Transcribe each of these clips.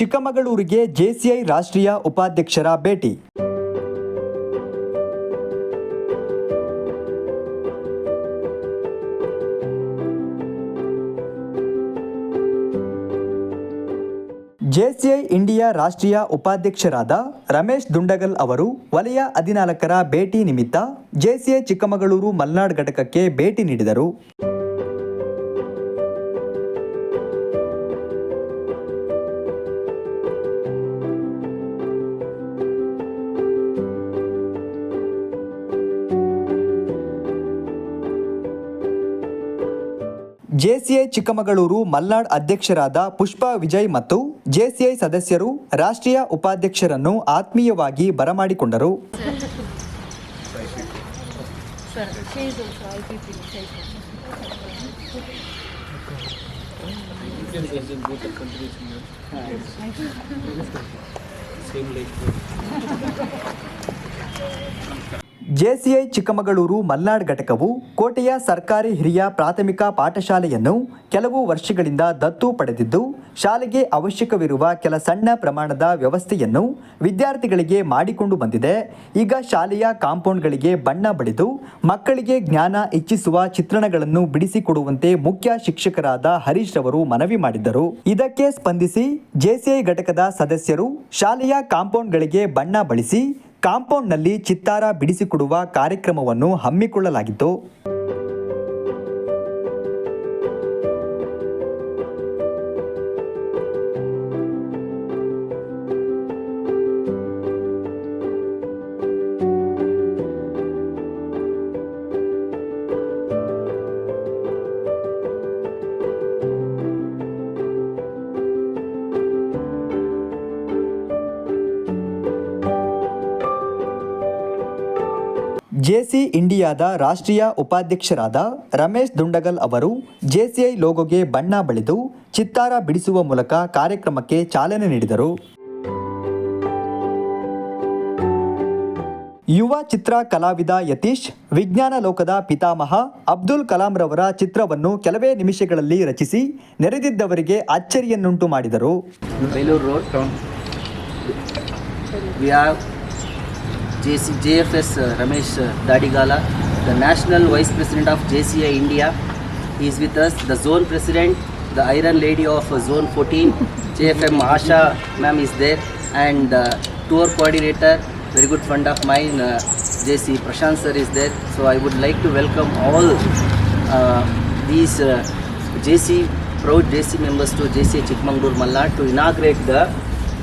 ಚಿಕ್ಕಮಗಳೂರಿಗೆ ಜೆಸಿಐ ರಾಷ್ಟ್ರೀಯ ಉಪಾಧ್ಯಕ್ಷರ ಭೇಟಿ. ಜೆಸಿಐ ಇಂಡಿಯಾ ರಾಷ್ಟ್ರೀಯ ಉಪಾಧ್ಯಕ್ಷರಾದ ರಮೇಶ್ ದುಂಡಗಲ್ ಅವರು ವಲಯ ಹದಿನಾಲ್ಕರ ಭೇಟಿ ನಿಮಿತ್ತ ಜೆಸಿಐ ಚಿಕ್ಕಮಗಳೂರು ಮಲ್ನಾಡ್ ಘಟಕಕ್ಕೆ ಭೇಟಿ ನೀಡಿದರು. ಜೆಸಿಐ ಚಿಕ್ಕಮಗಳೂರು ಮಲ್ನಾಡ್ ಅಧ್ಯಕ್ಷರಾದ ಪುಷ್ಪಾ ವಿಜಯ್ ಮತ್ತು ಜೆಸಿಐ ಸದಸ್ಯರು ರಾಷ್ಟ್ರೀಯ ಉಪಾಧ್ಯಕ್ಷರನ್ನು ಆತ್ಮೀಯವಾಗಿ ಬರಮಾಡಿಕೊಂಡರು. ಜೆಸಿಐ ಚಿಕ್ಕಮಗಳೂರು ಮಲ್ನಾಡ್ ಘಟಕವು ಕೋಟೆಯ ಸರ್ಕಾರಿ ಹಿರಿಯ ಪ್ರಾಥಮಿಕ ಪಾಠಶಾಲೆಯನ್ನು ಕೆಲವು ವರ್ಷಗಳಿಂದ ದತ್ತು ಪಡೆದಿದ್ದು, ಶಾಲೆಗೆ ಅವಶ್ಯಕವಿರುವ ಕೆಲ ಸಣ್ಣ ಪ್ರಮಾಣದ ವ್ಯವಸ್ಥೆಯನ್ನು ವಿದ್ಯಾರ್ಥಿಗಳಿಗೆ ಮಾಡಿಕೊಂಡು ಬಂದಿದೆ. ಈಗ ಶಾಲೆಯ ಕಾಂಪೌಂಡ್ಗಳಿಗೆ ಬಣ್ಣ ಬಳಿದು ಮಕ್ಕಳಿಗೆ ಜ್ಞಾನ ಹೆಚ್ಚಿಸುವ ಚಿತ್ರಣಗಳನ್ನು ಬಿಡಿಸಿಕೊಡುವಂತೆ ಮುಖ್ಯ ಶಿಕ್ಷಕರಾದ ಹರೀಶ್ ರವರು ಮನವಿ ಮಾಡಿದ್ದರು. ಇದಕ್ಕೆ ಸ್ಪಂದಿಸಿ ಜೆಸಿಐ ಘಟಕದ ಸದಸ್ಯರು ಶಾಲೆಯ ಕಾಂಪೌಂಡ್ಗಳಿಗೆ ಬಣ್ಣ ಬಳಸಿ ಕಾಂಪೌಂಡ್ನಲ್ಲಿ ಚಿತ್ತಾರ ಬಿಡಿಸಿಕೊಡುವ ಕಾರ್ಯಕ್ರಮವನ್ನು ಹಮ್ಮಿಕೊಳ್ಳಲಾಗಿತ್ತು. ಜೆಸಿ ಇಂಡಿಯಾದ ರಾಷ್ಟ್ರೀಯ ಉಪಾಧ್ಯಕ್ಷರಾದ ರಮೇಶ್ ದುಂಡಗಲ್ ಅವರು ಜೆಸಿಐ ಲೋಗೋಗೆ ಬಣ್ಣ ಬಳಿದು ಚಿತ್ತಾರ ಬಿಡಿಸುವ ಮೂಲಕ ಕಾರ್ಯಕ್ರಮಕ್ಕೆ ಚಾಲನೆ ನೀಡಿದರು. ಯುವ ಚಿತ್ರ ಕಲಾವಿದ ಯತೀಶ್, ವಿಜ್ಞಾನ ಲೋಕದ ಪಿತಾಮಹ ಅಬ್ದುಲ್ ಕಲಾಂ ರವರ ಚಿತ್ರವನ್ನು ಕೆಲವೇ ನಿಮಿಷಗಳಲ್ಲಿ ರಚಿಸಿ ನೆರೆದಿದ್ದವರಿಗೆ ಅಚ್ಚರಿಯನ್ನುಂಟು ಮಾಡಿದರು. JC, JFS uh, Ramesh uh, Dadigala, the National Vice President of JCI India. He is with us. The Zone President, the Iron Lady of uh, Zone 14, JFM Asha ma'am is there, and uh, Tour Coordinator, very good friend of mine, uh, JC Prashant sir is there. So I would like to welcome all uh, these uh, JC proud JC members to JC Chikmagalur Malnad to inaugurate the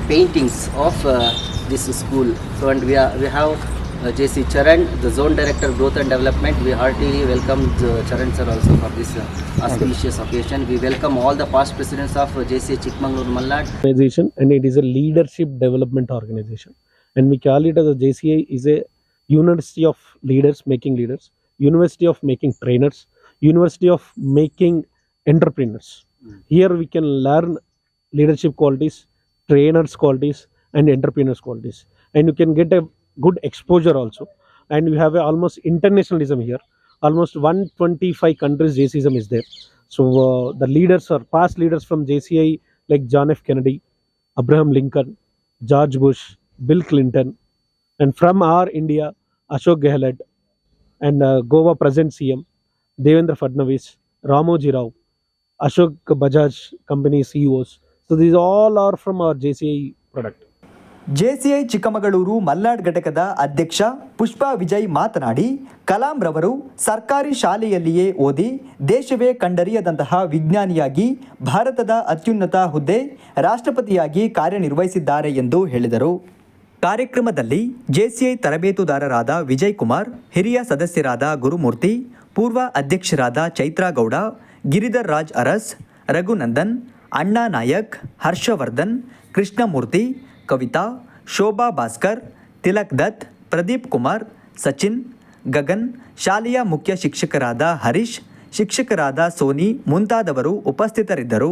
paintings of uh, this school. So and we are we have uh, JC Charan, the zone director of growth and development. We heartily welcome uh, Charan sir also for this uh, auspicious occasion. We welcome all the past presidents of uh, JC Chikmagalur Malnad. organization and it is a leadership development organization and we call it as a jci is a university of leaders making leaders university of making trainers university of making entrepreneurs here we can learn leadership qualities trainers qualities and entrepreneurs qualities. And you can get a good exposure also. And we have almost internationalism here. Almost 125 countries jcism is there. So uh, the leaders are past leaders from jci like john f. Kennedy abraham lincoln george bush bill clinton. And from our india ashok gehlot and uh, goa present cm devendra fadnavis ramoji rao ashok bajaj company ceos so these all are from our jci product. JCI Chikkamagaluru Malnad ಘಟಕದ ಅಧ್ಯಕ್ಷ ಪುಷ್ಪಾ ವಿಜಯ್ ಮಾತನಾಡಿ, ಕಲಾಂ ರವರು ಸರ್ಕಾರಿ ಶಾಲೆಯಲ್ಲಿಯೇ ಓದಿ ದೇಶವೇ ಕಂಡರಿಯದಂತಹ ವಿಜ್ಞಾನಿಯಾಗಿ ಭಾರತದ ಅತ್ಯುನ್ನತ ಹುದ್ದೆ ರಾಷ್ಟ್ರಪತಿಯಾಗಿ ಕಾರ್ಯನಿರ್ವಹಿಸಿದ್ದಾರೆ ಎಂದು ಹೇಳಿದರು. ಕಾರ್ಯಕ್ರಮದಲ್ಲಿ ಜೆಸಿಐ ತರಬೇತುದಾರರಾದ ವಿಜಯ್ ಕುಮಾರ್, ಹಿರಿಯ ಸದಸ್ಯರಾದ ಗುರುಮೂರ್ತಿ, ಪೂರ್ವ ಅಧ್ಯಕ್ಷರಾದ ಚೈತ್ರಾ ಗೌಡ, ಗಿರಿಧರ್ ರಾಜ್ ಅರಸ್, ರಘುನಂದನ್ ಅಣ್ಣಾ ನಾಯಕ್, ಹರ್ಷವರ್ಧನ್, ಕೃಷ್ಣಮೂರ್ತಿ, ಕವಿತಾ, ಶೋಭಾ ಭಾಸ್ಕರ್, ತಿಲಕ್ ದತ್, ಪ್ರದೀಪ್ ಕುಮಾರ್, ಸಚಿನ್, ಗಗನ್, ಶಾಲೆಯ ಮುಖ್ಯ ಶಿಕ್ಷಕರಾದ ಹರೀಶ್, ಶಿಕ್ಷಕರಾದ ಸೋನಿ ಮುಂತಾದವರು ಉಪಸ್ಥಿತರಿದ್ದರು.